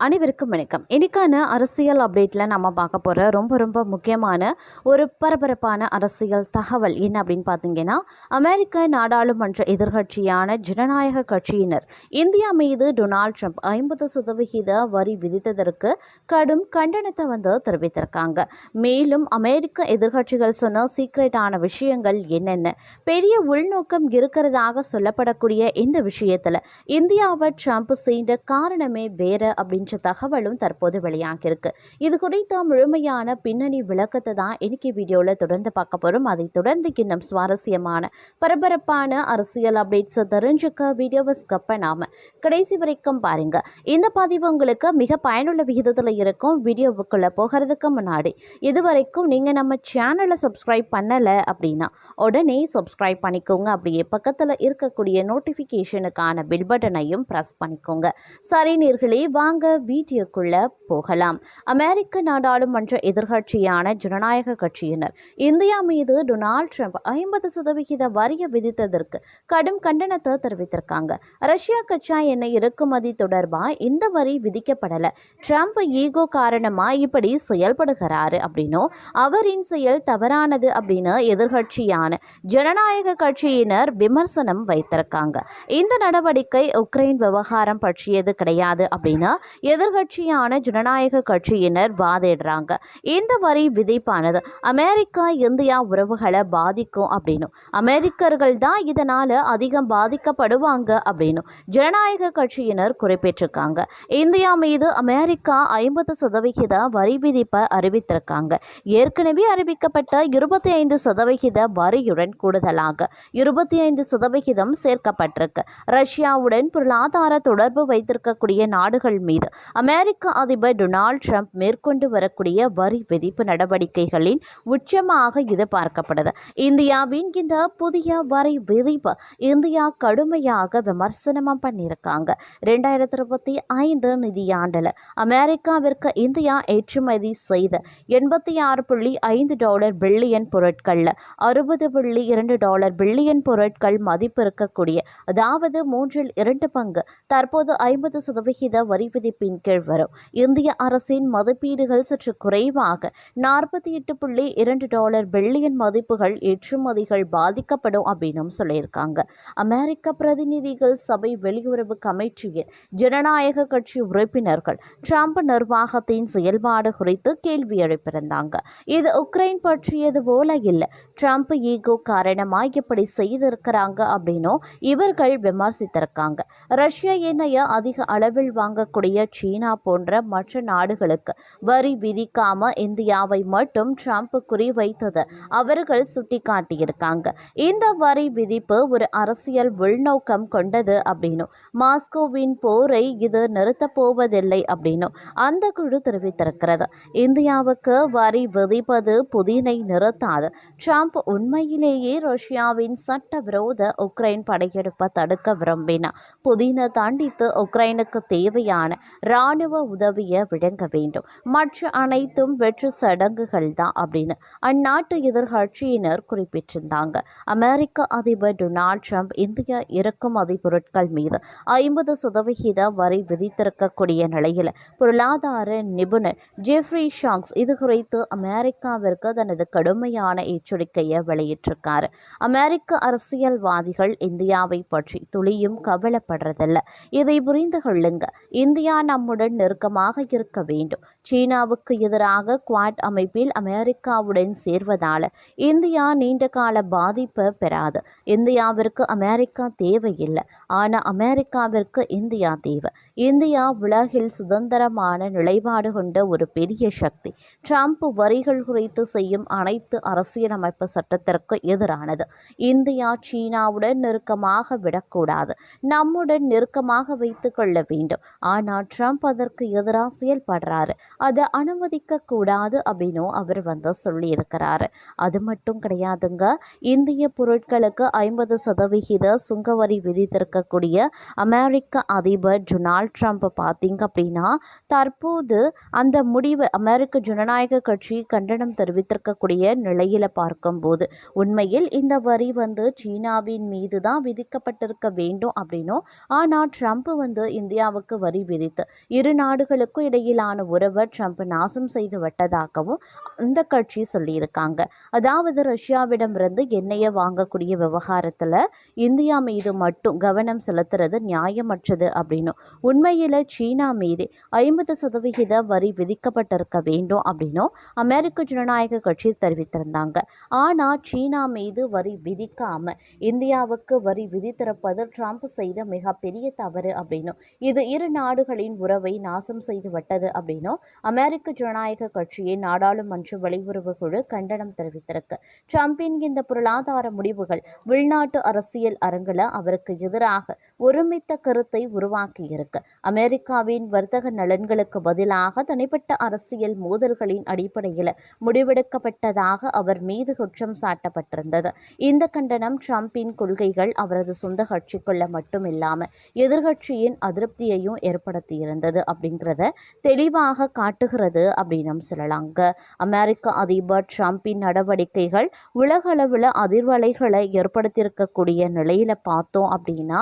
அனைவருக்கும் வணக்கம். இன்றைக்கான அரசியல் அப்டேட்டில் நம்ம பார்க்க போகிற ரொம்ப ரொம்ப முக்கியமான ஒரு பரபரப்பான அரசியல் தகவல் என்ன அப்படின்னு பார்த்தீங்கன்னா அமெரிக்க நாடாளுமன்ற எதிர்கட்சியான ஜனநாயக கட்சியினர் இந்தியா மீது டொனால்ட் ட்ரம்ப் ஐம்பது சதவிகித வரி விதித்ததற்கு கடும் கண்டனத்தை வந்து தெரிவித்திருக்காங்க. மேலும் அமெரிக்க எதிர்க்கட்சிகள் சொன்ன சீக்ரெட்டான விஷயங்கள் என்னென்ன பெரிய உள்நோக்கம் இருக்கிறதாக சொல்லப்படக்கூடிய இந்த விஷயத்தில் இந்தியாவை ட்ரம்ப் செய்த காரணமே வேறு அப்படின்னு அப்படின்ற தகவலும் தற்போது வெளியாகியிருக்கு. இது குறித்த முழுமையான பின்னணி விளக்கத்தை தான் இன்னைக்கு வீடியோவில் தொடர்ந்து பார்க்க போகிறோம் அதை தொடர்ந்து இன்னும் சுவாரஸ்யமான பரபரப்பான அரசியல் அப்டேட்ஸை தெரிஞ்சுக்க வீடியோவை ஸ்கப் பண்ணாம கடைசி வரைக்கும் பாருங்க. இந்த பதிவு உங்களுக்கு மிக பயனுள்ள விகிதத்தில் இருக்கும். வீடியோவுக்குள்ளே போகிறதுக்கு முன்னாடி இது வரைக்கும் நீங்கள் நம்ம சேனலை சப்ஸ்கிரைப் பண்ணலை அப்படின்னா உடனே சப்ஸ்கிரைப் பண்ணிக்கோங்க. அப்படியே பக்கத்தில் இருக்கக்கூடிய நோட்டிஃபிகேஷனுக்கான பில் பட்டனையும் ப்ரெஸ் பண்ணிக்கோங்க. சரி நீர்களே வாங்க வீடியோக்குள்ள போகலாம். அமெரிக்க நாடாளுமன்ற எதிர்க்கட்சியான ஜனநாயக கட்சியினர் இந்தியா மீது டொனால்ட் ட்ரம்ப் ஐம்பது சதவிகித வரியை விதித்ததற்கு கடும் கண்டனத்தை தெரிவித்திருக்காங்க. ரஷ்யா கச்சா எண்ணெய் இறக்குமதி தொடர்பாக இந்த வரி விதிக்கப்படலை. ட்ரம்ப் ஈகோ காரணமாக இப்படி செயல்படுகிறாரு அப்படின்னும் அவரின் செயல் தவறானது அப்படின்னு எதிர்கட்சியான ஜனநாயக கட்சியினர் விமர்சனம் வைத்திருக்காங்க. இந்த நடவடிக்கை உக்ரைன் விவகாரம் பற்றியது கிடையாது அப்படின்னு எதிர்க்கட்சியான ஜனநாயக கட்சியினர் வாதிடுறாங்க. இந்த வரி விதிப்பானது அமெரிக்கா இந்தியா உறவுகளை பாதிக்கும் அப்படின்னும். அமெரிக்கர்கள் தான் இதனால் அதிகம் பாதிக்கப்படுவாங்க அப்படின்னும் ஜனநாயக கட்சியினர் குறிப்பிட்டிருக்காங்க. இந்தியா மீது அமெரிக்கா ஐம்பது சதவிகித வரி விதிப்பை அறிவித்திருக்காங்க. ஏற்கனவே அறிவிக்கப்பட்ட இருபத்தி ஐந்து சதவிகித வரியுடன் கூடுதலாக இருபத்தி ஐந்து சதவிகிதம் சேர்க்கப்பட்டிருக்கு. ரஷ்யாவுடன் பொருளாதார தொடர்பு வைத்திருக்கக்கூடிய நாடுகள் மீது அமெரிக்க அதிபர் டொனால்ட் ட்ரம்ப் மேற்கொண்டு வரக்கூடிய வரி விதிப்பு நடவடிக்கைகளின் உச்சமாக இது பார்க்கப்படுது. இந்தியாவின் இந்த புதிய வரி விதிப்பு இந்தியா கடுமையாக விமர்சனமாக பண்ணியிருக்காங்க. ரெண்டாயிரத்தி இருபத்தி ஐந்து நிதியாண்டில் அமெரிக்காவிற்கு இந்தியா ஏற்றுமதி செய்த எண்பத்தி ஆறு புள்ளி ஐந்து டாலர் பில்லியன் பொருட்களில் அறுபது புள்ளி இரண்டு டாலர் பில்லியன் பொருட்கள் மதிப்பு இருக்கக்கூடிய அதாவது மூன்றில் இரண்டு பங்கு தற்போது ஐம்பது சதவிகித வரி அமைப்பின் கீழ் வரும். இந்திய அரசின் மதிப்பீடுகள் சற்று குறைவாக. நாற்பத்தி எட்டு புள்ளி இரண்டு டாலர் பில்லியன் மதிப்புகள் ஏற்றுமதிகள் பாதிக்கப்படும் அப்படின்னு சொல்லியிருக்காங்க. அமெரிக்க பிரதிநிதிகள் சபை வெளியுறவு கமிட்டியின் ஜனநாயக கட்சி உறுப்பினர்கள் டிரம்ப் நிர்வாகத்தின் செயல்பாடு குறித்து கேள்வி எழுப்பியிருந்தாங்க. இது உக்ரைன் பற்றியது போல இல்லை. ட்ரம்ப் ஈகோ காரணமாக இப்படி செய்திருக்கிறாங்க அப்படின்னும் இவர்கள் விமர்சித்திருக்காங்க. ரஷ்ய எண்ணெயை அதிக அளவில் வாங்கக்கூடிய சீனா போன்ற மற்ற நாடுகளுக்கு வரி விதிக்காம இந்தியாவை மட்டும் ட்ரம்ப் குறிவைத்தது அவர்கள் சுட்டிக்காட்டியிருக்காங்க. இந்த வரி விதிப்பு ஒரு அரசியல் உள்நோக்கம் கொண்டது அப்படின்னும். மாஸ்கோவின் போரை இது நிறுத்தப் போவதில்லை அப்படின்னும் அந்த குழு தெரிவித்திருக்கிறது. இந்தியாவுக்கு வரி விதிப்பது புதினை நிறுத்தாது. ட்ரம்ப் உண்மையிலேயே ரஷ்யாவின் சட்ட விரோத உக்ரைன் படையெடுப்பை தடுக்க விரும்பினார். புதின தாண்டித்து உக்ரைனுக்கு தேவையான இராணுவ உதவியை விளங்க வேண்டும். மற்ற அனைத்தும் வெற்று சடங்குகள் தான் அப்படின்னு அந்நாட்டு எதிர்கட்சியினர் குறிப்பிட்டிருந்தாங்க. அமெரிக்க அதிபர் டொனால்ட் ட்ரம்ப் இந்திய இறக்குமதி பொருட்கள் மீது ஐம்பது சதவிகித வரி விதித்திருக்கக்கூடிய நிலையில் பொருளாதார நிபுணர் ஜெஃப்ரி ஷாங்ஸ் இது குறித்து அமெரிக்காவிற்கு தனது கடுமையான எச்சரிக்கையை வெளியிட்டிருக்காரு. அமெரிக்க அரசியல்வாதிகள் இந்தியாவை பற்றி துளியும் கவலைப்படுறதில்ல. இதை புரிந்து கொள்ளுங்க. இந்தியா நம்முடன் நெருக்கமாக இருக்க வேண்டும். சீனாவுக்கு எதிராக குவாட் அமைப்பில் அமெரிக்காவுடன் சேர்வதால் இந்தியா நீண்ட கால பாதிப்பை பெறாது. இந்தியாவிற்கு அமெரிக்கா தேவையில்லை. ஆனால் அமெரிக்காவிற்கு இந்தியா தேவை. இந்தியா உலகில் சுதந்திரமான நிலைப்பாடு கொண்ட ஒரு பெரிய சக்தி. ட்ரம்ப் வரிகள் குறித்து செய்யும் அனைத்து அரசியலமைப்பு சட்டத்திற்கு எதிரானது. இந்தியா சீனாவுடன் நெருக்கமாக விடக்கூடாது. நம்முடன் நெருக்கமாக வைத்துக் கொள்ள வேண்டும். ஆனால் ட்ரம்ப் அதற்கு எதிராக செயல்படுறாரு அதை அனுமதிக்க கூடாது அப்படின்னும் அவர் வந்து சொல்லியிருக்கிறாரு. அது மட்டும் கிடையாதுங்க இந்திய பொருட்களுக்கு ஐம்பது சதவிகித சுங்கவரி விதித்திருக்கக்கூடிய அமெரிக்க அதிபர் டொனால்ட் ட்ரம்ப் பார்த்தீங்க அப்படின்னா தற்போது அந்த முடிவை அமெரிக்க ஜனநாயக கட்சி கண்டனம் தெரிவித்திருக்கக்கூடிய நிலையில் பார்க்கும்போது உண்மையில் இந்த வரி வந்து சீனாவின் மீது தான் விதிக்கப்பட்டிருக்க வேண்டும் அப்படின்னும் ஆனால் ட்ரம்ப் வந்து இந்தியாவுக்கு வரி விதித்து இரு நாடுகளுக்கும் இடையிலான உறவை ட்ரம்ப் நாசம் செய்து விட்டதாகவும் இந்த கட்சி சொல்லியிருக்காங்க. அதாவது ரஷ்யாவிடமிருந்து எண்ணெயை வாங்கக்கூடிய விவகாரத்தில் இந்தியா மீது மட்டும் கவனம் செலுத்துறது நியாயமற்றது அப்படின்னும் உண்மையில் சீனா மீது ஐம்பது சதவிகித வரி விதிக்கப்பட்டிருக்க வேண்டும் அப்படின்னும் அமெரிக்க ஜனநாயக கட்சி தெரிவித்திருந்தாங்க. ஆனால் சீனா மீது வரி விதிக்காம இந்தியாவுக்கு வரி விதித்திருப்பது ட்ரம்ப் செய்த மிகப்பெரிய தவறு அப்படின்னும் இது இரு நாடுகளின் உறவை நாசம் செய்து விட்டது அப்படின்னும் அமெரிக்க ஜனநாயக கட்சியின் நாடாளுமன்ற வெளியுறவு குழு கண்டனம் தெரிவித்திருக்கு. டிரம்பின் இந்த பொருளாதார முடிவுகள் உள்நாட்டு அரசியல் அரங்கில் அவருக்கு எதிராக ஒருமித்த கருத்தை உருவாக்கியிருக்கு. அமெரிக்காவின் வர்த்தக நலன்களுக்கு பதிலாக தனிப்பட்ட அரசியல் மோதல்களின் அடிப்படையில் முடிவெடுக்கப்பட்டதாக அவர் மீது குற்றம் சாட்டப்பட்டிருந்தது. இந்த கண்டனம் டிரம்பின் கொள்கைகள் அவரது சொந்த கட்சிக்குள்ள மட்டும் இல்லாமல் எதிர்கட்சியின் அதிருப்தியையும் ஏற்படுத்தியிருந்தது அப்படிங்கிறத தெளிவாக காட்டுகிறது அப்படின்னு சொல்லலாங்க அமெரிக்க அதிபர் ட்ரம்பின் நடவடிக்கைகள் உலக அளவில் அதிர்வலைகளை ஏற்படுத்தியிருக்கக்கூடிய நிலையில் பார்த்தோம் அப்படின்னா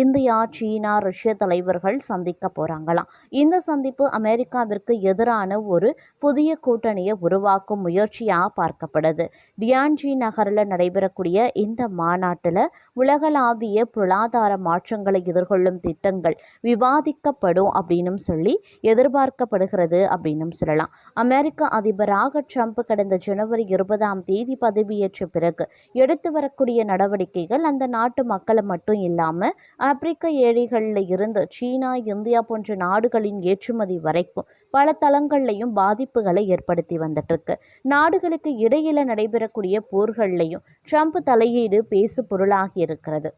இந்தியா சீனா ரஷ்ய தலைவர்கள் சந்திக்க போகிறாங்களாம் இந்த சந்திப்பு அமெரிக்காவிற்கு எதிரான ஒரு புதிய கூட்டணியை உருவாக்கும் முயற்சியாக பார்க்கப்படுது. டியான்ஜி நகரில் நடைபெறக்கூடிய இந்த மாநாட்டில் உலகளாவிய பொருளாதார மாற்றங்களை எதிர்கொள்ளும் திட்டங்கள் விவாதிக்கப்படும் அப்படின்னும் சொல்லி எதிர்பார்க்கப்படுகிறது. அப்படின்னு சொல்லலாம். அமெரிக்க அதிபராக ட்ரம்ப் கடந்த ஜனவரி இருபதாம் தேதி பதவியேற்ற பிறகு எடுத்து வரக்கூடிய நடவடிக்கைகள் அந்த நாட்டு மக்களை மட்டும் இல்லாமல் ஆப்பிரிக்க ஏழைகளில் இருந்து சீனா இந்தியா போன்ற நாடுகளின் ஏற்றுமதி வரைக்கும் பல தளங்கள்லையும் பாதிப்புகளை ஏற்படுத்தி வந்துட்டு இருக்கு நாடுகளுக்கு இடையில நடைபெறக்கூடிய போர்கள்லையும் ட்ரம்ப் தலையீடு பேசு பொருளாகி இருக்கிறது.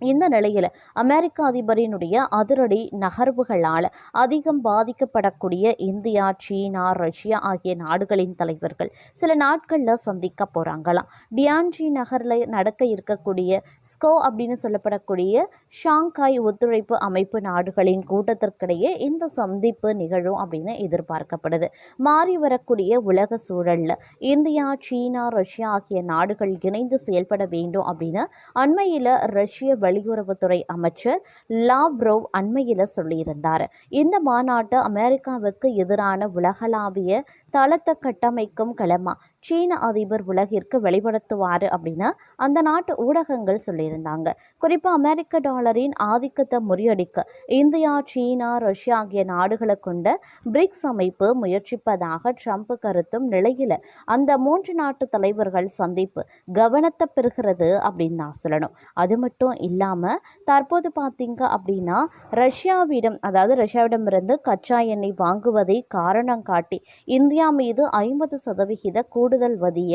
இந்த நிலையில் அமெரிக்க அதிபரினுடைய அதிரடி நகர்வுகளால் அதிகம் பாதிக்கப்படக்கூடிய இந்தியா சீனா ரஷ்யா ஆகிய நாடுகளின் தலைவர்கள் சில நாட்களில் சந்திக்க போகிறாங்களாம் டியான்ஜி நகரில் நடக்க இருக்கக்கூடிய ஸ்கோ அப்படின்னு சொல்லப்படக்கூடிய ஷாங்காய் ஒத்துழைப்பு அமைப்பு நாடுகளின் கூட்டத்திற்கிடையே இந்த சந்திப்பு நிகழும் அப்படின்னு எதிர்பார்க்கப்படுது. மாறி வரக்கூடிய உலக சூழலில் இந்தியா சீனா ரஷ்யா ஆகிய நாடுகள் இணைந்து செயல்பட வேண்டும் அப்படின்னு அண்மையில் ரஷ்ய வெளியுறவுத்துறை அமைச்சர் லாவ்ரோவ் அண்மையில் சொல்லியிருந்தார். இந்த மாநாட்டு அமெரிக்காவுக்கு எதிரான உலகளாவிய தளத்தை கட்டமைக்கும் களமா சீன அதிபர் உலகிற்கு வெளிப்படுத்துவார் அப்படின்னு அந்த நாட்டு ஊடகங்கள் சொல்லியிருந்தாங்க. குறிப்பாக அமெரிக்க டாலரின் ஆதிக்கத்தை முறியடிக்க இந்தியா சீனா ரஷ்யா ஆகிய நாடுகளை கொண்ட பிரிக்ஸ் அமைப்பு முயற்சிப்பதாக ட்ரம்ப் கருத்தும் நிலையில் அந்த மூன்று நாட்டு தலைவர்கள் சந்திப்பு கவனத்தை பெறுகிறது அப்படின்னு நான் சொல்லணும். அது மட்டும் இல்லாமல் தற்போது பார்த்தீங்க அப்படின்னா ரஷ்யாவிடம் அதாவது ரஷ்யாவிடமிருந்து கச்சா எண்ணெய் வாங்குவதை காரணம் காட்டி இந்தியா மீது ஐம்பது சதவிகித கூடுதல் வதிய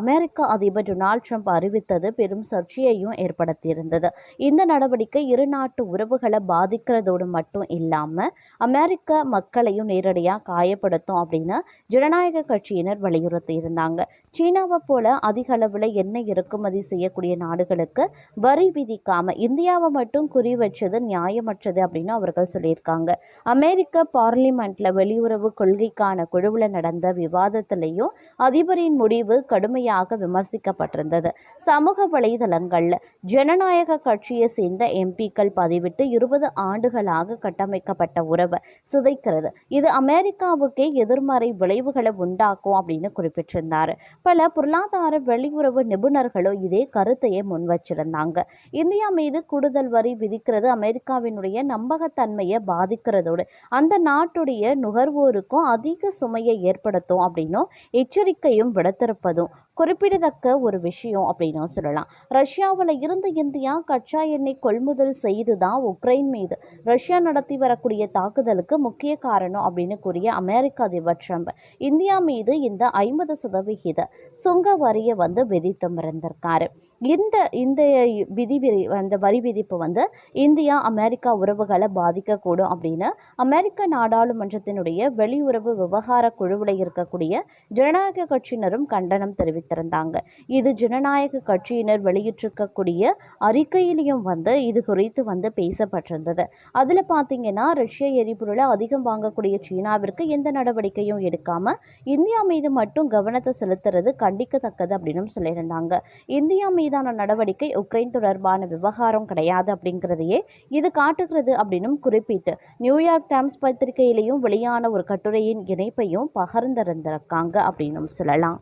அமெரிக்க அதிபர் டொனால்ட் ட்ரம்ப் அறிவித்தது பெரும் சர்ச்சையையும் ஏற்படுத்தியிருந்தது. இந்த நடவடிக்கை இரு நாட்டு உறவுகளை பாதிக்கிறதோடு மட்டும் இல்லாமல் அமெரிக்க மக்களையும் நேரடியாக காயப்படுத்தும் அப்படின்னு ஜனநாயக கட்சியினர் வலியுறுத்தி இருந்தாங்க சீனாவை போல அதிக அளவில் எண்ணெய் இறக்குமதி செய்யக்கூடிய நாடுகளுக்கு வரி விதிக்காம இந்தியாவை மட்டும் குறி வச்சது நியாயமற்றது அப்படின்னு அவர்கள் சொல்லியிருக்காங்க. அமெரிக்க பார்லிமெண்ட்ல வெளியுறவு கொள்கைக்கான குழுவில் நடந்த விவாதத்திலையும் அதிபரின் முடிவு கடுமையாக விமர்சிக்கப்பட்டிருந்தது. சமூக வலைதளங்கள்ல ஜனநாயக கட்சியை சேர்ந்த எம்பிக்கள் பதிவிட்டு இருபது ஆண்டுகளாக கட்டமைக்கப்பட்ட உறவு சிதைக்கிறது. இது அமெரிக்காவுக்கே எதிர்மறை விளைவுகளை உண்டாக்கும் அப்படின்னு குறிப்பிட்டிருந்தார். பல பொருளாதார வெளியுறவு நிபுணர்களும் இதே கருத்தையே முன்வச்சிருந்தாங்க. இந்தியா மீது கூடுதல் வரி விதிக்கிறது அமெரிக்காவினுடைய நம்பகத்தன்மையை பாதிக்கிறதோடு அந்த நாட்டுடைய நுகர்வோருக்கும் அதிக சுமையை ஏற்படுத்தும் அப்படின்னும் எச்சரிக்கையும் விடுத்திருப்பதும் குறிப்பிடத்தக்க ஒரு விஷயம் அப்படின்னு சொல்லலாம். ரஷ்யாவில் இருந்து இந்தியா கச்சா எண்ணெய் கொள்முதல் செய்து தான் உக்ரைன் மீது. ரஷ்யா நடத்தி வரக்கூடிய தாக்குதலுக்கு முக்கிய காரணம் அப்படின்னு கூறிய அமெரிக்க அதிபர் ட்ரம்ப் இந்தியா மீது இந்த ஐம்பது சதவிகித சுங்க வரியை வந்து விதித்தும் இருந்திருக்காரு இந்த இந்த விதி விதி அந்த வரி விதிப்பு வந்து இந்தியா அமெரிக்கா உறவுகளை பாதிக்கக்கூடும் அப்படின்னு அமெரிக்க நாடாளுமன்றத்தினுடைய வெளியுறவு விவகார குழுவில் இருக்கக்கூடிய ஜனநாயக கட்சியினரும் கண்டனம் தெரிவித்து தெரிவித்திருந்தாங்க. இது ஜனநாயக கட்சியினர் வெளியிட்டிருக்கக்கூடிய அறிக்கையிலையும் வந்து இது குறித்து வந்து பேசப்பட்டிருந்தது. அதில் பார்த்தீங்கன்னா ரஷ்ய எரிபொருளை அதிகம் வாங்கக்கூடிய சீனாவிற்கு எந்த நடவடிக்கையும் எடுக்காமல் இந்தியா மீது மட்டும் கவனத்தை செலுத்துறது கண்டிக்கத்தக்கது அப்படின்னு சொல்லியிருந்தாங்க. இந்தியா மீதான நடவடிக்கை உக்ரைன் தொடர்பான விவகாரம் கிடையாது அப்படிங்கிறதையே இது காட்டுகிறது அப்படின்னும் குறிப்பிட்டு நியூயார்க் டைம்ஸ் பத்திரிகையிலையும் வெளியான ஒரு கட்டுரையின் இணைப்பையும் பகிர்ந்திருந்திருக்காங்க அப்படின்னும் சொல்லலாம்.